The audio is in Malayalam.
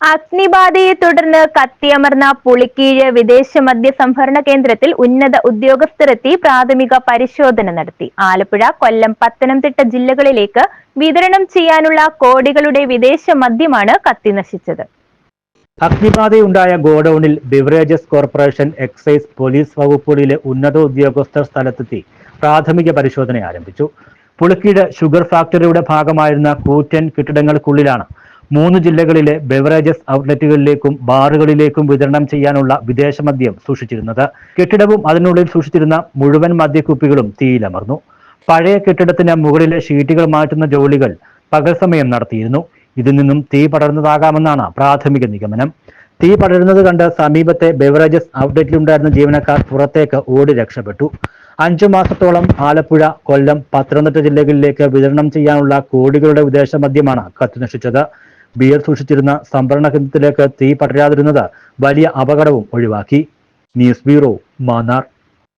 അഗ്നിബാധയെ തുടർന്ന് കത്തിയമർന്ന പുളിക്കീഴ് വിദേശ മദ്യ സംഭരണ കേന്ദ്രത്തിൽ ഉന്നത ഉദ്യോഗസ്ഥരെത്തി പ്രാഥമിക പരിശോധന നടത്തി. ആലപ്പുഴ കൊല്ലം പത്തനംതിട്ട ജില്ലകളിലേക്ക് വിതരണം ചെയ്യാനുള്ള കോടികളുടെ വിദേശ മദ്യമാണ് കത്തി നശിച്ചത് അഗ്നിബാധയുണ്ടായ ഗോഡൌണിൽ ബിവറേജസ് കോർപ്പറേഷൻ എക്സൈസ് പോലീസ് വകുപ്പുകളിലെ ഉന്നത ഉദ്യോഗസ്ഥർ സ്ഥലത്തെത്തി പ്രാഥമിക പരിശോധന ആരംഭിച്ചു. പുളിക്കീട് ഷുഗർ ഫാക്ടറിയുടെ ഭാഗമായിരുന്ന കൂറ്റൻ കെട്ടിടങ്ങൾക്കുള്ളിലാണ് മൂന്ന് ജില്ലകളിലെ ബെവറേജസ് ഔട്ട്ലെറ്റുകളിലേക്കും ബാറുകളിലേക്കും വിതരണം ചെയ്യാനുള്ള വിദേശ മദ്യം സൂക്ഷിച്ചിരുന്നത്. കെട്ടിടവും അതിനുള്ളിൽ സൂക്ഷിച്ചിരുന്ന മുഴുവൻ മദ്യക്കുപ്പികളും തീയിലമർന്നു. പഴയ കെട്ടിടത്തിന് മുകളിലെ ഷീറ്റുകൾ മാറ്റുന്ന ജോലികൾ പകൽ സമയം നടത്തിയിരുന്നു. ഇതിൽ നിന്നും തീ പടർന്നതാകാമെന്നാണ് പ്രാഥമിക നിഗമനം. തീ പടരുന്നത് കണ്ട് സമീപത്തെ ബെവറേജസ് ഔട്ട്ലെറ്റിലുണ്ടായിരുന്ന ജീവനക്കാർ പുറത്തേക്ക് ഓടി രക്ഷപ്പെട്ടു. അഞ്ചു മാസത്തോളം ആലപ്പുഴ കൊല്ലം പത്തനംതിട്ട ജില്ലകളിലേക്ക് വിതരണം ചെയ്യാനുള്ള കോടികളുടെ വിദേശ മദ്യമാണ് കത്തിനശിച്ചത്. ബിയർ സൂക്ഷിച്ചിരുന്ന സംഭരണ കേന്ദ്രത്തിലേക്ക് തീ പടരാതിരുന്നത് വലിയ അപകടവും ഒഴിവാക്കി. News bureau Mannar.